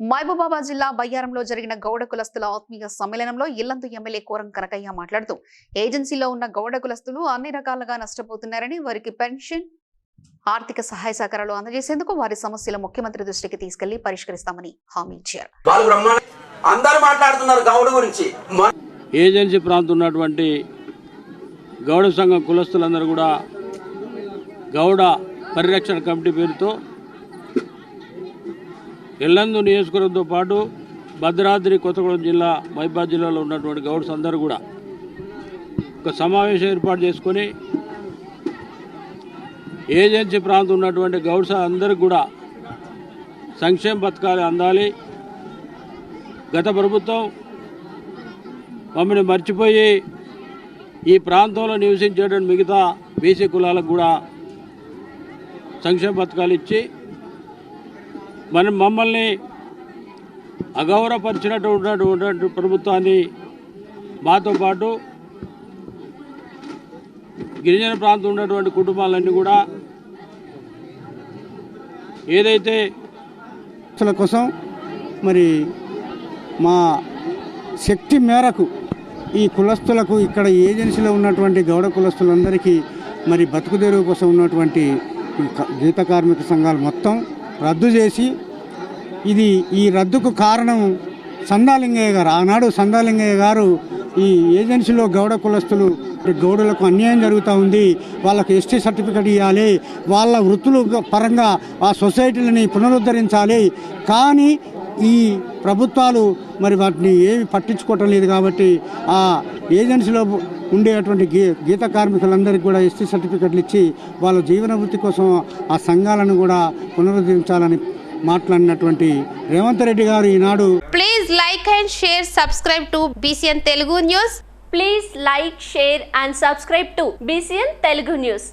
మహబూబాబాద్ జిల్లా బయ్యారంలో జరిగిన గౌడ కులస్తుల ఆత్మీయ సమ్మేళనంలో ఇల్లందు ఎమ్మెల్యే కోరం కనకయ్య మాట్లాడుతూ ఏజెన్సీలో ఉన్న గౌడ కులస్తులు అన్ని రకాలుగా నష్టపోతున్నారని వారికి పెన్షన్ ఆర్థిక సహాయ సహకారాలు అందజేసేందుకు వారి సమస్యల ముఖ్యమంత్రి దృష్టికి తీసుకెళ్ళి పరిష్కరిస్తామని హామీ ఇచ్చారు. అందరు మాట్లాడుతున్నారు గౌడు గురించి. మన ఏజెన్సీ ప్రాంతం ఉన్నటువంటి గౌడ సంఘం కులస్తులందరూ కూడా గౌడ పరిరక్షణ కమిటీ పేరుతో ఎల్లందు నియోజకవర్గంతో పాటు భద్రాద్రి కొత్తగూడెం జిల్లా మైబాద్ జిల్లాలో ఉన్నటువంటి గౌడ్స్ అందరూ కూడా ఒక సమావేశం ఏర్పాటు చేసుకొని ఏజెన్సీ ప్రాంతం ఉన్నటువంటి గౌడ్స్ అందరికి కూడా సంక్షేమ పథకాలు అందాలి. గత ప్రభుత్వం మమ్మల్ని మర్చిపోయి ఈ ప్రాంతంలో నివసించేటువంటి మిగతా బీసీ కులాలకు కూడా సంక్షేమ పథకాలు ఇచ్చి మనం మమ్మల్ని అగౌరవపరిచినటువంటి ప్రభుత్వాన్ని మాతో పాటు గిరిజన ప్రాంతం ఉన్నటువంటి కుటుంబాలన్నీ కూడా ఏదైతే కులస్తుల కోసం మరి మా శక్తి మేరకు ఈ కులస్తులకు ఇక్కడ ఏజెన్సీలో ఉన్నటువంటి గౌడ కులస్తులందరికీ మరి బతుకుదేరువు కోసం ఉన్నటువంటి గీత కార్మిక సంఘాలు మొత్తం రద్దు చేసి ఇది ఈ రద్దుకు కారణం సందాలింగయ్య గారు. ఆనాడు సందాలింగయ్య గారు ఈ ఏజెన్సీలో గౌడ కులస్తులు గౌడులకు అన్యాయం జరుగుతూ ఉంది. వాళ్ళకు ఎస్టీ సర్టిఫికెట్ ఇవ్వాలి వాళ్ళ వృత్తులు పరంగా ఆ సొసైటీలని పునరుద్ధరించాలి. కానీ ఈ ప్రభుత్వాలు మరి వాటిని ఏమి పట్టించుకోవటం లేదు కాబట్టి ఆ ఏజెన్సీలో ఉండేటువంటి గీ గీత కార్మికులందరికీ కూడా ఎస్టీ సర్టిఫికెట్లు ఇచ్చి వాళ్ళ జీవన వృత్తి కోసం ఆ సంఘాలను కూడా పునరుద్ధరించాలని మాట్లాడినటువంటి రేవంత్ రెడ్డి గారు ఈనాడు please like and share subscribe to BCN Telugu news please like share and subscribe to BCN Telugu news